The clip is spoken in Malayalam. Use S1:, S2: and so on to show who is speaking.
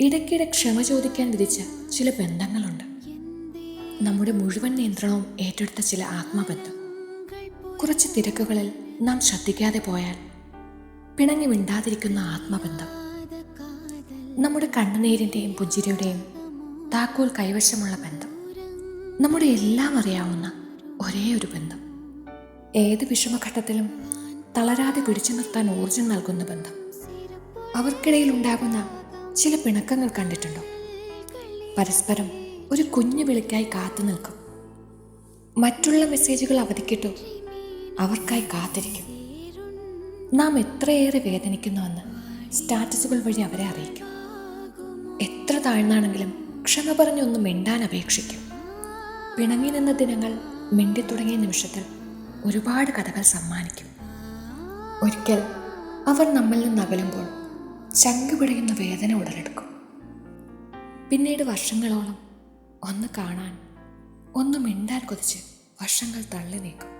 S1: ഇടയ്ക്കിടെ ക്ഷമ ചോദിക്കാൻ വിധിച്ച ചില ബന്ധങ്ങളുണ്ട്. നമ്മുടെ മുഴുവൻ നിയന്ത്രണവും ഏറ്റെടുത്ത ചില ആത്മബന്ധം. കുറച്ച് തിരക്കുകളിൽ നാം ശ്രദ്ധിക്കാതെ പോയാൽ പിണങ്ങി മിണ്ടാതിരിക്കുന്ന ആത്മബന്ധം. നമ്മുടെ കണ്ണുനീരിന്റെയും പുഞ്ചിരിയുടെയും താക്കോൽ കൈവശമുള്ള ബന്ധം. നമ്മുടെ എല്ലാം അറിയാവുന്ന ഒരേ ഒരു ബന്ധം. ഏത് വിഷമഘട്ടത്തിലും തളരാതെ പിടിച്ചു നിർത്താൻ ഊർജം നൽകുന്ന ബന്ധം. അവർക്കിടയിൽ ഉണ്ടാകുന്ന ചില പിണക്കങ്ങൾ കണ്ടിട്ടുണ്ടോ? പരസ്പരം ഒരു കുഞ്ഞു വിളിക്കായി കാത്തു നിൽക്കും. മറ്റുള്ള മെസ്സേജുകൾ അവധിക്കിട്ടു അവർക്കായി കാത്തിരിക്കും. നാം എത്രയേറെ വേദനിക്കുന്നുവെന്ന് സ്റ്റാറ്റസുകൾ വഴി അവരെ അറിയിക്കും. എത്ര താഴ്ന്നാണെങ്കിലും ക്ഷമ പറഞ്ഞൊന്ന് മിണ്ടാൻ അപേക്ഷിക്കും. പിണങ്ങി നിന്ന ദിനങ്ങൾ മിണ്ടി തുടങ്ങിയ നിമിഷത്തിൽ ഒരുപാട് കഥകൾ സമ്മാനിക്കും. ഒരിക്കൽ അവർ നമ്മിൽ നിന്ന് അകലുമ്പോൾ ചങ്ക് വേദന ഉടലെടുക്കും. പിന്നീട് വർഷങ്ങളോളം ഒന്ന് കാണാൻ ഒന്ന് മിണ്ടാൻ കൊതിച്ച് വർഷങ്ങൾ തള്ളി നീക്കും.